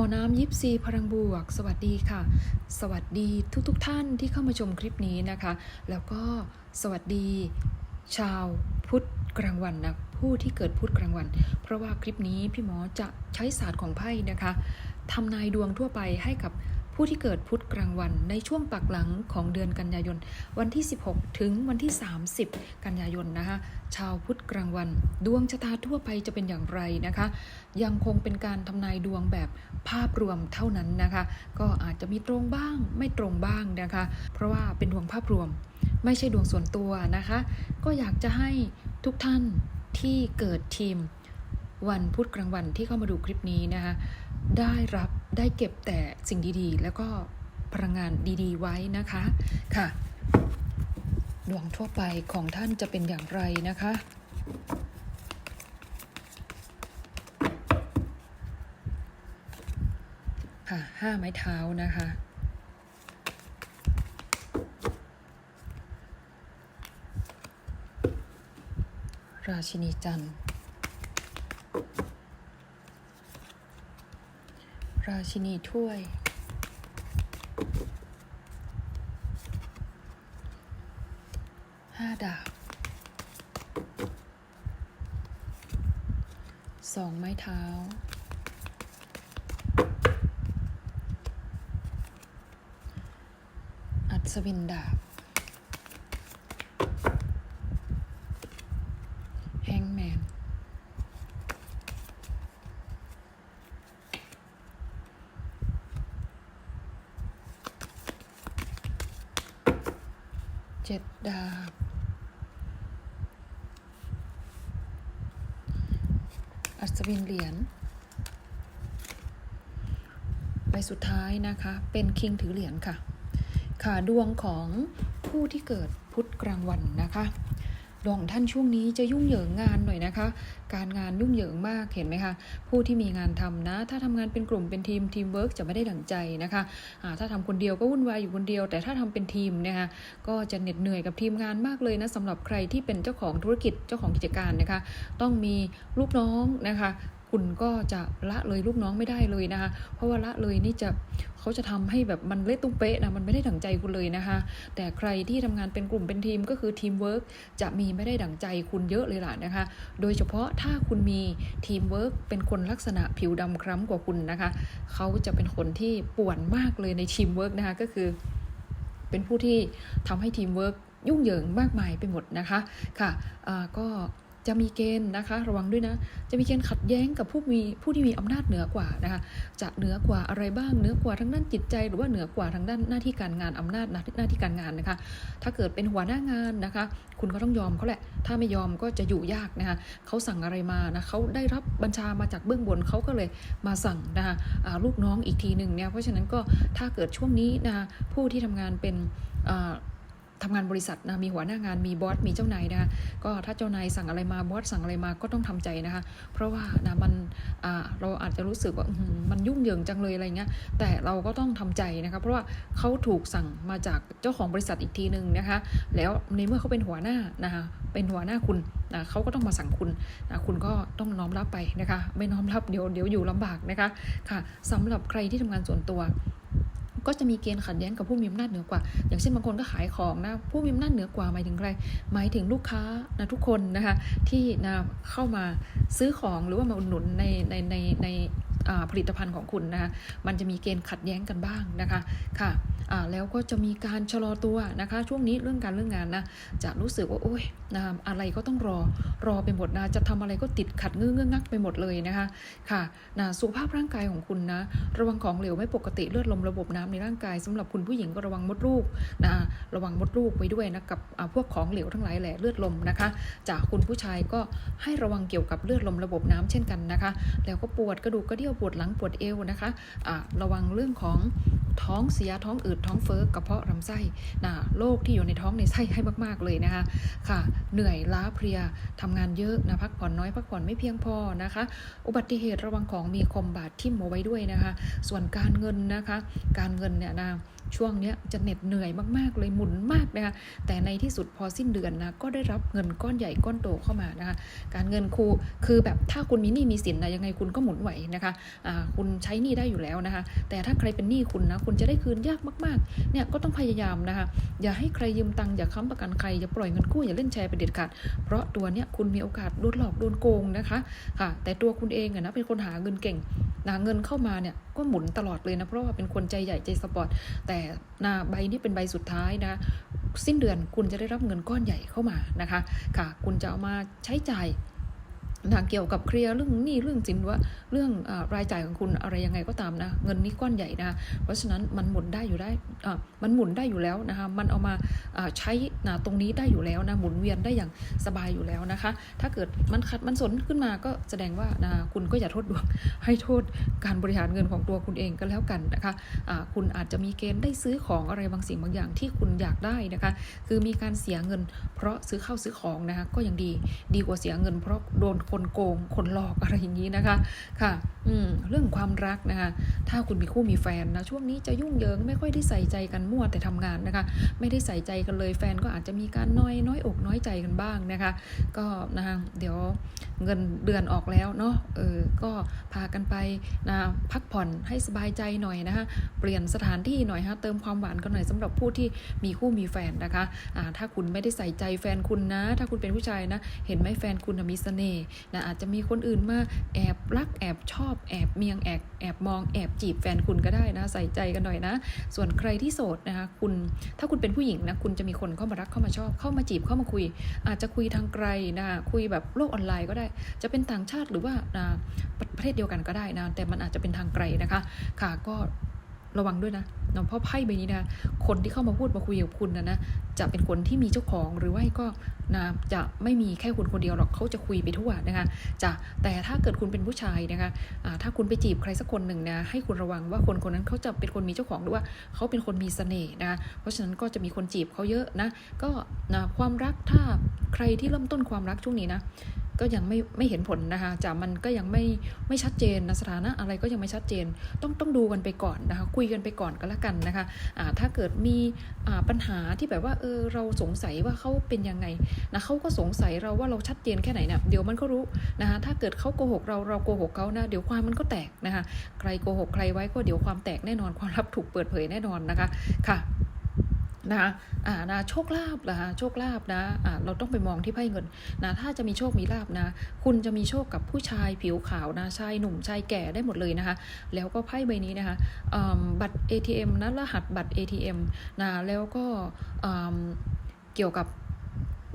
มอน้ำยิปซีพลังบวก สวัสดีค่ะ สวัสดีทุกๆทท่านที่เข้ามาชมคลิปนี้นะคะ แล้วก็สวัสดี ชาวพุทธกลางวันนะผู้ที่เกิดพุธกลางวัน เพราะว่าคลิปนี้พี่หมอจะใช้ศาสตร์ของไพ่นะคะทำนายดวงทั่วไปให้กับ ผู้ที่เกิดพุธกลางวันในช่วงปักหลังของเดือนกันยายน วันที่ 16 ถึงวันที่ 30 กันยายนนะคะชาวพุธกลางวัน ดวงชะตาทั่วไปจะเป็นอย่างไรนะคะ ยังคงเป็นการทำนายดวงแบบภาพรวมเท่านั้นนะคะ ก็อาจจะมีตรงบ้างไม่ตรงบ้างนะคะ เพราะว่าเป็นดวงภาพรวม ไม่ใช่ดวงส่วนตัวนะคะ ก็อยากจะให้ทุกท่านที่เกิดทีม วันพุธกลางวันที่เข้ามาดูคลิปนี้นะคะได้รับ ได้เก็บแต่สิ่งดีๆ แล้วก็พลังงานดีๆ ไว้นะคะค่ะ ดวงทั่วไปของท่านจะเป็นอย่างไรนะคะค่ะห้าไม้เท้านะคะราชินีจันทร์ ราชินีถ้วย ห้าดาบ สองไม้เท้า อัศวินดาบ แฮงแมน เจ็ดดาบอัศวินเหรียญใบสุดท้ายนะคะ เป็นคิงถือเหรียญค่ะค่ะดวงของผู้ที่เกิดพุธกลางวันนะคะ ดวงท่านช่วงนี้จะยุ่งเหยิงงานหน่อยนะคะ การงานยุ่งเหยิงมากเห็นไหมคะผู้ที่มีงานทำนะ ถ้าทำงานเป็นกลุ่มเป็นทีมทีมเวิร์กจะไม่ได้ดั่งใจนะคะะถ้าทำคนเดียวก็วุ่นวายอยู่คนเดียว แต่ถ้าทำเป็นทีมนะคะก็จะเหน็ดเหนื่อยกับทีมงานมากเลยนะสำหรับใครที่เป็นเจ้าของธุรกิจเจ้าของกิจการนะคะ ต้องมีลูกน้องนะคะ คุณก็จะละเลยลูกน้องไม่ได้เลยนะคะ เพราะว่าละเลยนี่จะเขาจะทำให้แบบมันเละตุ้มเป๊ะนะมันไม่ได้ดั่งใจคุณเลยนะคะ แต่ใครที่ทำงานเป็นกลุ่มเป็นทีมก็คือทีมเวิร์กจะมีไม่ได้ดั่งใจคุณเยอะเลยล่ะนะคะ โดยเฉพาะถ้าคุณมีทีมเวิร์กเป็นคนลักษณะผิวดำคล้ำกว่าคุณนะคะ เขาจะเป็นคนที่ป่วนมากเลยในทีมเวิร์กนะคะก็คือ เป็นผู้ที่ทำให้ทีมเวิร์กยุ่งเหยิงมากมายไปหมดนะคะค่ะก็ จะมีเกณฑ์นะคะ ระวังด้วยนะ จะมีเกณฑ์ขัดแย้งกับผู้มีผู้ที่มีอำนาจเหนือกว่านะคะ จะเหนือกว่าอะไรบ้างเหนือกว่าทางด้านจิตใจ หรือว่าเหนือกว่าทางด้านหน้าที่การงานอำนาจหน้าที่การงานนะคะ ถ้าเกิดเป็นหัวหน้างานนะคะ คุณก็ต้องยอมเขาแหละ ถ้าไม่ยอมก็จะอยู่ยากนะคะเขาสั่งอะไรมานะเขาได้รับบัญชามาจากเบื้องบนเขาก็เลยมาสั่งนะคะลูกน้องอีกทีหนึ่งเนี่ยเพราะฉะนั้นก็ถ้าเกิดช่วงนี้นะคะผู้ที่ทำงานเป็นอ่า ทำงานบริษัทนะมีหัวหน้างานมีบอสมีเจ้านายนะคะก็ถ้าเจ้านายสั่งอะไรมาบอสสั่งอะไรมาก็ต้องทำใจนะคะ เพราะว่านะมันเราอาจจะรู้สึกว่ามันยุ่งเหยิงจังเลยอะไรเงี้ยแต่เราก็ต้องทำใจนะคะเพราะว่าเขาถูกสั่งมาจากเจ้าของบริษัทอีกทีหนึ่งนะคะ แล้วในเมื่อเขาเป็นหัวหน้านะคะเป็นหัวหน้าคุณนะเขาก็ต้องมาสั่งคุณนะคุณก็ต้องน้อมรับไปนะคะ ไม่น้อมรับเดี๋ยวเดี๋ยวอยู่ลำบากนะคะค่ะสำหรับใครที่ทำงานส่วนตัว ก็จะมีเกณฑ์ขัดแย้งกับผู้มีอำนาจเหนือกว่า อย่างเช่นบางคนก็ขายของนะผู้มีอำนาจเหนือกว่าหมายถึงอะไรหมายถึงลูกค้านะทุกคนนะคะที่นะเข้ามาซื้อของหรือว่ามาอุดหนุนในในในใน ผลิตภัณฑ์ของคุณนะคะมันจะมีเกณฑ์ขัดแย้งกันบ้างนะคะค่ะแล้วก็จะมีการชะลอตัวนะคะ ช่วงนี้เรื่องการเรื่องงานนะจะรู้สึกว่าโอ๊ยนะอะไรก็ต้องรอรอไปหมดนะจะทำอะไรก็ติดขัดเงื้อเงื้องักไปหมดเลยนะคะค่ะนะสุขภาพร่างกายของคุณนะระวังของเหลวไม่ปกติเลือดลมระบบน้ำในร่างกายสำหรับคุณผู้หญิงก็ระวังมดลูกนะระวังมดลูกไว้ด้วยนะกับพวกของเหลวทั้งหลายแหละเลือดลมนะคะ จากคุณผู้ชายก็ให้ระวังเกี่ยวกับเลือดลมระบบน้ำเช่นกันนะคะ แล้วก็ปวดกระดูกกระเดี่ยวปวดหลังปวดเอวนะคะะระวังเรื่องของท้องเสียท้องอืดท้องเฟ้อกระเพาะลำไส้นะโรคที่อยู่ในท้องในไส้ให้มาก ๆ เลยนะคะค่ะ เหนื่อยล้าเพลียทำงานเยอะนะพักผ่อนน้อยพักผ่อนไม่เพียงพอนะคะ อุบัติเหตุระวังของมีคมบาดทิ่มเอาไว้ด้วยนะคะ ส่วนการเงินนะคะ การเงินเนี่ยนะ ช่วงเนี้ยจะเหน็ดเหนื่อยมากๆ เลยหมุนมากนะคะแต่ในที่สุดพอสิ้นเดือนนะก็ได้รับเงินก้อนใหญ่ก้อนโตเข้ามานะคะการเงินครูคือแบบถ้าคุณมีหนี้มีสินนะยังไงคุณก็หมุนไหวนะคะอ่าคุณใช้หนี้ได้อยู่แล้วนะคะ แต่ถ้าใครเป็นหนี้คุณนะคุณจะได้คืนยากมากๆเนี่ยก็ต้องพยายามนะคะอย่าให้ใครยืมตังค์อย่าค้ำประกันใครอย่าปล่อยเงินกู้อย่าเล่นแชร์เป็นเด็ดขาดเพราะตัวเนี้ยคุณมีโอกาสโดนหลอกโดนโกงนะคะค่ะ แต่ตัวคุณเองอะนะเป็นคนหาเงินเก่งนะเงินเข้ามาเนี่ยก็หมุนตลอดเลยนะเพราะว่าเป็นคนใจใหญ่ใจสปอร์ตแต่นะใบนี้เป็นใบสุดท้ายนะ สิ้นเดือนคุณจะได้รับเงินก้อนใหญ่เข้ามานะคะ ค่ะ คุณจะเอามาใช้จ่าย นะเกี่ยวกับเคลียร์เรื่องหนี้เรื่องสินว่าเรื่องอรายจ่ายของคุณอะไรยังไงก็ตามนะ เงินนี้ก้อนใหญ่นะ เพราะฉะนั้นมันหมุนได้อยู่ได้มันหมุนได้อยู่แล้วนะคะมันเอามาใช้นะตรงนี้ได้อยู่แล้วนะหมุนเวียนได้อย่างสบายอยู่แล้วนะคะ ถ้าเกิดมันขัดมันสนขึ้นมาก็แสดงว่านะคุณก็อย่าโทษดวงให้โทษการบริหารเงินของตัวคุณเองก็แล้วกันนะคะอ่าคุณอาจจะมีเกณฑ์ได้ซื้อของอะไรบางสิ่งบางอย่างที่คุณอยากได้นะคะ คือมีการเสียเงิน เพราะซื้อข้าวซื้อของนะคะก็ยังดีดีกว่าเสียเงินเพราะโดนคนโกง คนหลอกอะไรอย่างนี้นะคะค่ะอืมเรื่องความรักนะคะ ถ้าคุณมีคู่มีแฟนนะช่วงนี้จะยุ่งเหยิงไม่ค่อยได้ใส่ใจกันมั่วแต่ทำงานนะคะ ไม่ได้ใส่ใจกันเลยแฟนก็อาจจะมีการน้อยน้อยอกน้อยใจกันบ้างนะคะ ก็นะคะเดี๋ยวเงินเดือนออกแล้วเนาะเออก็พากันไปนะพักผ่อนให้สบายใจหน่อยนะคะเปลี่ยนสถานที่หน่อยฮะเติมความหวานกันหน่อยสำหรับผู้ที่มีคู่มีแฟนนะคะอ่าถ้าคุณไม่ได้ใส่ใจแฟนคุณนะ ถ้าคุณเป็นผู้ชายนะ เห็นไหมแฟนคุณมีเสน่ห์นะอาจจะมีคนอื่นมาแอบรักแอบชอบแอบเมียงแอบแอบมองแอบจีบแฟนคุณก็ได้นะ ใส่ใจกันหน่อยนะ ส่วนใครที่โสดนะคะคุณถ้าคุณเป็นผู้หญิงนะคุณจะมีคนเข้ามารักเข้ามาชอบเข้ามาจีบเข้ามาคุย อาจจะคุยทางไกลนะคุยแบบโลกออนไลน์ก็ได้ จะเป็นต่างชาติหรือว่าอ่าประประเทศเดียวกันก็ได้นะแต่มันอาจจะเป็นทางไกลนะคะค่ะก็ ระวังด้วยนะเนาะเพราะไพ่ใบนี้นะคนที่เข้ามาพูดมาคุยกับคุณนะนะจะเป็นคนที่มีเจ้าของหรือว่าก็นะจะไม่มีแค่คุณคนเดียวหรอกเขาจะคุยไปทั่วนะคะจะแต่ถ้าเกิดคุณเป็นผู้ชายนะคะอ่าถ้าคุณไปจีบใครสักคนหนึ่งนะให้คุณระวังว่าคนคนนั้นเขาจะเป็นคนมีเจ้าของหรือว่าเขาเป็นคนมีเสน่ห์นะคะเพราะฉะนั้นก็จะมีคนจีบเขาเยอะนะก็นะความรักถ้าใครที่เริ่มต้นความรักช่วงนี้นะ ก็ยังไม่ไม่เห็นผลนะคะจากมันก็ยังไม่ไม่ชัดเจนนะสถานะอะไรก็ยังไม่ชัดเจน ต้องต้องดูกันไปก่อนนะคะ คุยกันไปก่อนก็แล้วกันนะคะอ่าถ้าเกิดมีปัญหาที่แบบว่าเออเราสงสัยว่าเขาเป็นยังไงนะเขาก็สงสัยเราว่าเราชัดเจนแค่ไหนเนี่ยเดี๋ยวมันก็รู้นะคะถ้าเกิดเขาโกหกเราเราโกหกเขานะเดี๋ยวความมันก็แตกนะคะ ใครโกหกใครไว้ก็เดี๋ยวความแตกแน่นอนความลับถูกเปิดเผยแน่นอนนะคะค่ะ นะคะอ่านะโชคลาภนะคะโชคลาภนะอ่าเราต้องไปมองที่ไพ่เงินนะถ้าจะมีโชคมีลาภนะ คุณจะมีโชคกับผู้ชายผิวขาวนะชายหนุ่มชายแก่ได้หมดเลยนะคะ แล้วก็ไพ่ใบนี้นะคะบัตร ATM นะรหัสบัตร ATM นะแล้วก็เกี่ยวกับ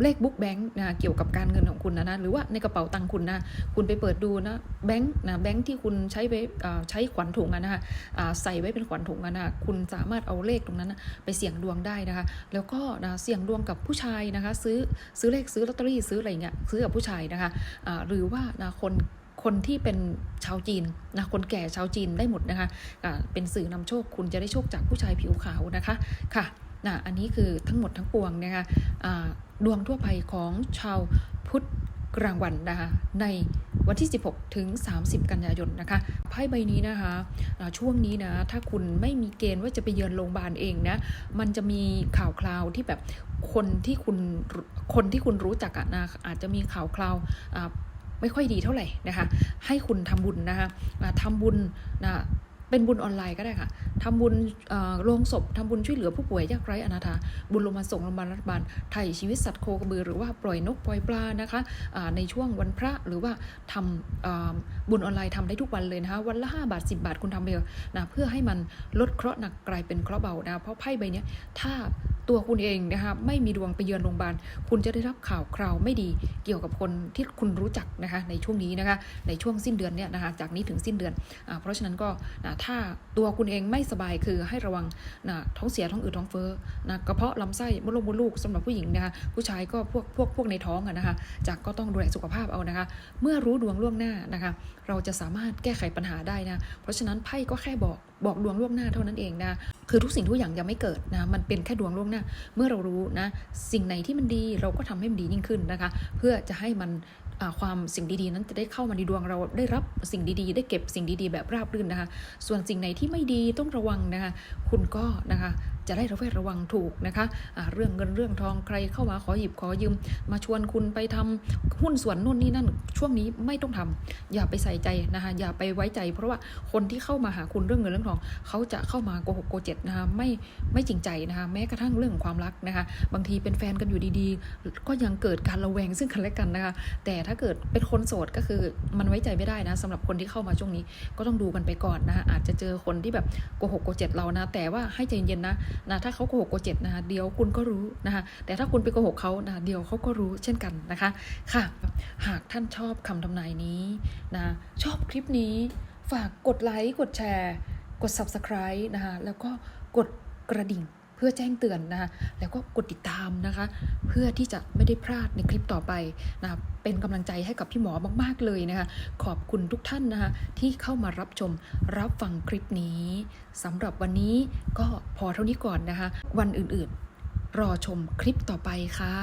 เลขบุ๊กแบงค์นะเกี่ยวกับการเงินของคุณนะนะหรือว่าในกระเป๋าตังค์คุณนะคุณไปเปิดดูนะแบงค์นะแบงค์ที่คุณใช้ไปอ่าใช้ขวัญถุงอะนะคะอ่าใส่ไว้เป็นขวัญถุงอะนะคุณสามารถเอาเลขตรงนั้นนะไปเสี่ยงดวงได้นะคะ แล้วก็นะเสี่ยงดวงกับผู้ชายนะคะ ซื้อซื้อเลขซื้อลอตเตอรี่ซื้ออะไรเงี้ยซื้อกับผู้ชายนะคะอ่าหรือว่านะคนคนที่เป็นชาวจีนนะคนแก่ชาวจีนได้หมดนะคะอ่าเป็นสื่อนำโชคคุณจะได้โชคจากผู้ชายผิวขาวนะคะค่ะ นะอันนี้คือทั้งหมดทั้งปวงนะคะอ่าดวงทั่วไปของชาวพุทธกลางวันนะคะในวันที่ 16 ถึง 30 กันยายนนะคะไพ่ใบนี้นะคะช่วงนี้นะ ถ้าคุณไม่มีเกณฑ์ว่าจะไปเยือนโรงพยาบาลเองนะ มันจะมีข่าวคราวที่แบบคนที่คุณคนที่คุณรู้จักอะนะอาจจะมีข่าวคราวไม่ค่อยดีเท่าไหร่นะคะ ให้คุณทำบุญนะคะทำบุญนะ เป็นบุญออนไลน์ก็ได้ค่ะทำบุญโรงศพทำบุญช่วยเหลือผู้ป่วยยากไร้อนาถา บุญลงมาส่งโรงพยาบาลรัฐบาลไถ่ชีวิตสัตว์โคกระบือ หรือว่าปล่อยนกปล่อยปลานะคะในช่วงวันพระหรือว่าทำอ่าบุญออนไลน์ทำได้ทุกวันเลยนะคะวันละ 5 บาท 10 บาทคุณทำไปเถอะนะเพื่อให้มันลดเคราะห์หนักกลายเป็นเคราะห์เบานะเพราะไพ่ใบนี้ถ้า ตัวคุณเองนะคะไม่มีดวงไปเยือนโรงพยาบาล คุณจะได้รับข่าวคราวไม่ดีเกี่ยวกับคนที่คุณรู้จักนะคะในช่วงนี้นะคะในช่วงสิ้นเดือนเนี่ยนะคะจากนี้ถึงสิ้นเดือนอเพราะฉะนั้นก็นถ้าตัวคุณเองไม่สบายคือให้ระวังนะท้องเสียท้องอืดท้องเฟ้อนะกระเพาะลำไส้มดลูกมดลูกสำหรับผู้หญิงนะคะผู้ชายก็พวกพวกพวกในท้องอะนะคะจากก็ต้องดูแลสุขภาพเอานะคะ เมื่อรู้ดวงล่วงหน้านะคะ เราจะสามารถแก้ไขปัญหาได้นะ เพราะฉะนั้นไพ่ก็แค่บอกบอกดวงล่วงหน้าเท่านั้นเองนะ คือทุกสิ่งทุกอย่างยังไม่เกิดนะ มันเป็นแค่ดวงล่วงหน้า เมื่อเรารู้นะ สิ่งไหนที่มันดีเราก็ทำให้มันดียิ่งขึ้นนะคะ เพื่อจะให้มันความสิ่งดีๆ นั้นจะได้เข้ามาในดวงเราได้รับสิ่งดีๆ ได้เก็บสิ่งดีๆ แบบราบรื่นนะคะ ส่วนสิ่งไหนที่ไม่ดีต้องระวังนะคะ คุณก็นะคะ จะได้ระแวดระวังถูกนะคะอ่าเรื่องเงินเรื่องทองใครเข้ามาขอหยิบขอยืม มาชวนคุณไปทำหุ้นส่วนนู่นนี่นั่น ช่วงนี้ไม่ต้องทำอย่าไปใส่ใจนะคะอย่าไปไว้ใจ เพราะว่าคนที่เข้ามาหาคุณเรื่องเงินเรื่องทอง เขาจะเข้ามาโกหกโกเจ็ดนะคะไม่ไม่จริงใจนะคะแม้กระทั่งเรื่องของความรักนะคะบางทีเป็นแฟนกันอยู่ดีๆ ก็ยังเกิดการระแวงซึ่งกันและกันนะคะแต่ถ้าเกิดเป็นคนโสดก็คือมันไว้ใจไม่ได้นะสำหรับคนที่เข้ามาช่วงนี้ก็ต้องดูกันไปก่อนนะคะอาจจะเจอคนที่แบบโกหกโกเจ็ดเรานะ แต่ว่าให้ใจเย็นๆนะนะถ้าเขาโกหกโกเจ็ดนะคะเดี๋ยวคุณก็รู้นะคะแต่ถ้าคุณไปโกหกเขานะเดี๋ยวเขาก็รู้เช่นกันนะคะค่ะ หากท่านชอบคำทำนายนี้นะชอบคลิปนี้ฝากกดไลค์กดแชร์ กด subscribe นะคะแล้วก็กดกระดิ่ง เพื่อแจ้งเตือนนะคะแล้วก็กดติดตามนะคะ เพื่อที่จะไม่ได้พลาดในคลิปต่อไปนะคะเป็นกำลังใจให้กับพี่หมอมาก ๆ เลยนะคะ ขอบคุณทุกท่านนะคะที่เข้ามารับชมรับฟังคลิปนี้สำหรับวันนี้ก็พอเท่านี้ก่อนนะคะ วันอื่นๆ รอชมคลิปต่อไปค่ะ